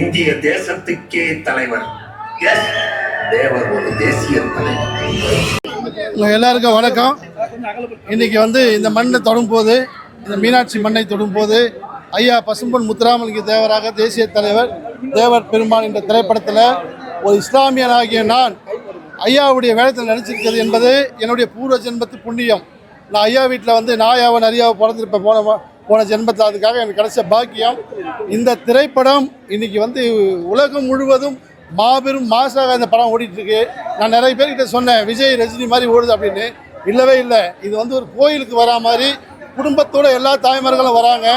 இந்திய தேசத்துக்கே தலைவர். எஸ். தேவர் ஒரு தேசிய தலைவர். எல்லாருக்கும் வணக்கம். இன்னைக்கு வந்து இந்த மண்ணை தொடும்போது இந்த மீனாட்சி மண்ணை தொடும்போது ஐயா பசும்பொன் முத்துராமலிங்க தேவராக தேசிய தலைவர் தேவர் பெருமான் என்ற திரைப்படத்தில் ஒரு இஸ்லாமியனாகிய நான் ஐயாவுடைய வேடத்தில் நடிச்சிருக்கிறது என்பது என்னுடைய பூர்வ ஜென்மத்து புண்ணியம். நான் ஐயா வீட்டில் வந்து நாயாவை நரியாவை பிறந்திருப்பேன். போன போன ஜென்மத்தில் அதுக்காக எனக்கு கிடைச்ச பாக்கியம். இந்த திரைப்படம் இன்னைக்கு வந்து உலகம் முழுவதும் மாபெரும் மாசாக இந்த படம் ஓடிட்டுருக்கு. நான் நிறைய பேர்கிட்ட சொன்னேன் விஜய் ரஜினி மாதிரி ஓடுது அப்படின்னு. இல்லவே இல்லை. இது வந்து ஒரு கோயிலுக்கு வரா மாதிரி குடும்பத்தோட எல்லா தாய்மார்களும் வராங்க.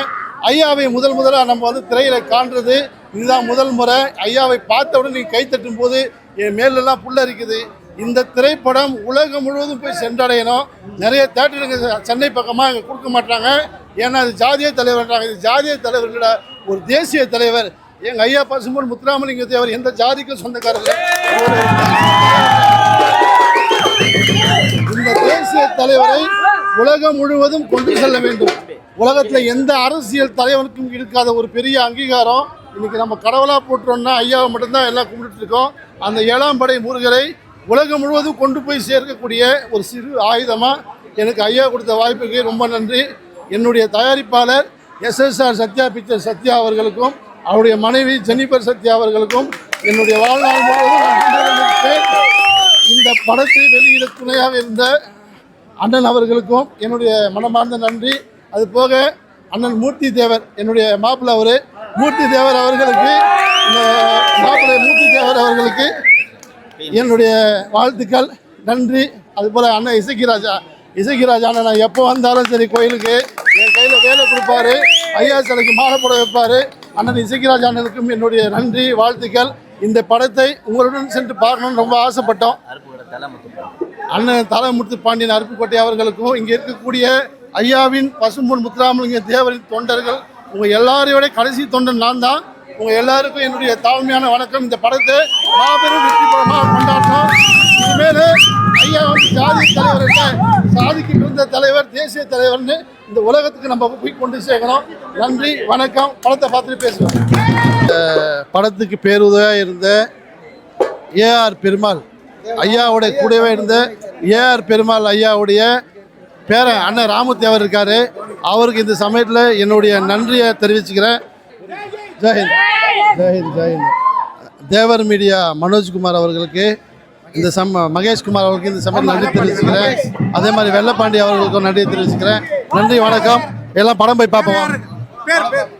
ஐயாவை முதல் முதலாக நம்ம வந்து திரையில் காண்றது. இதுதான் முதல் முறை. ஐயாவை பார்த்தவுடன் நீங்கள் கை தட்டும் போது என் மேலெல்லாம் புல்லரிக்குது இந்த திரைப்படம் உலகம் முழுவதும் போய் சென்றடையணும். நிறைய தேட்டருங்க சென்னை பக்கமாக இங்கே கொடுக்க மாட்டாங்க. ஏன்னா அது ஜாதிய தலைவர்ன்றாங்க. இது ஜாதிய தலைவர்கள ஒரு தேசிய தலைவர். எங்கள் ஐயா பசுமன் முத்துராமலிங்க தேவர் எந்த ஜாதிக்கும் சொந்தக்காரர்? இந்த தேசிய தலைவரை உலகம் முழுவதும் கொண்டு செல்ல வேண்டும். உலகத்தில் எந்த அரசியல் தலைவனுக்கும் இருக்காத ஒரு பெரிய அங்கீகாரம் இன்னைக்கு நம்ம கடவுளாக போட்டுறோம்னா ஐயாவை மட்டும்தான் எல்லாம் கும்பிட்டுருக்கோம் அந்த ஏழாம் படை முருகரை உலகம் முழுவதும் கொண்டு போய் சேர்க்கக்கூடிய ஒரு சிறு ஆயுதமாக எனக்கு ஐயா கொடுத்த வாய்ப்புக்கு ரொம்ப நன்றி. என்னுடைய தயாரிப்பாளர் எஸ்எஸ்ஆர் சத்யா பிக்சர் சத்யா அவர்களுக்கும் அவருடைய மனைவி ஜெனிபர் சத்யா அவர்களுக்கும் என்னுடைய வாழ்நாள் முழுவதும் இந்த படத்தை வெளியிட துணையாக இருந்த அண்ணன் அவர்களுக்கும் என்னுடைய மனமார்ந்த நன்றி. அது போக அண்ணன் மூர்த்தி தேவர் என்னுடைய மாப்பிள்ளை அவர் மூர்த்தி தேவர் அவர்களுக்கு இந்த மாப்பிள்ளை மூர்த்தி தேவர் அவர்களுக்கு என்னுடைய வாழ்த்துக்கள் நன்றி. அதுபோல் அண்ணன் இசக்கிராஜா இசக்கிராஜா அண்ணன் நான் எப்போ வந்தாலும் சரி கோயிலுக்கு. என் கையில் வேலை கொடுப்பாரு. ஐயா சிலைக்கு மாலை போட வைப்பார். அண்ணன் இசக்கிராஜா அண்ணனுக்கும் என்னுடைய நன்றி வாழ்த்துக்கள். இந்த படத்தை உங்களுடன் சென்று பார்க்கணும்னு ரொம்ப ஆசைப்பட்டோம். அண்ணன் தலைமுத்து பாண்டியன் அருப்புக்கோட்டை அவர்களுக்கும் இங்கே இருக்கக்கூடிய ஐயாவின் பசும்பொன் முத்துராமலிங்க தேவரின் தொண்டர்கள் உங்கள் எல்லாரையோட கடைசி தொண்டன் நான் தான். உங்கள் எல்லாருக்கும் என்னுடைய தாழ்மையான வணக்கம். இந்த படத்தை மாபெரும் வெற்றி படமாக கொண்டாடணும் இனிமேல் ஐயா வந்து ஜாதி தலைவர் இல்லை தலைவர் தேசிய தலைவர்னு இந்த உலகத்துக்கு நம்ம போய் கொண்டு சேர்க்கணும். நன்றி வணக்கம். படத்தை பார்த்துட்டு பேசுவோம். இந்த படத்துக்கு பேருதவியாக இருந்த ஏஆர் பெருமாள் ஐயாவுடைய கூடவே இருந்த ஏஆர் பெருமாள் ஐயாவுடைய பேரன் அண்ணன் ராமத்தேவர் இருக்கார். அவருக்கு இந்த சமயத்தில் என்னுடைய நன்றியை தெரிவிச்சுக்கிறேன். ஜெயஹிந்த் ஜெயஹிந்த் ஜெயஹிந்த் தேவர் மீடியா மனோஜ்குமார் அவர்களுக்கு இந்த சம மகேஷ்குமார் அவர்களுக்கு இந்த சமயத்தில் நன்றி தெரிவிச்சுக்கிறேன். அதே மாதிரி வெள்ளப்பாண்டி அவர்களுக்கும் நன்றி தெரிவிச்சுக்கிறேன். நன்றி வணக்கம். எல்லாம் படம் போய் பார்ப்போம்.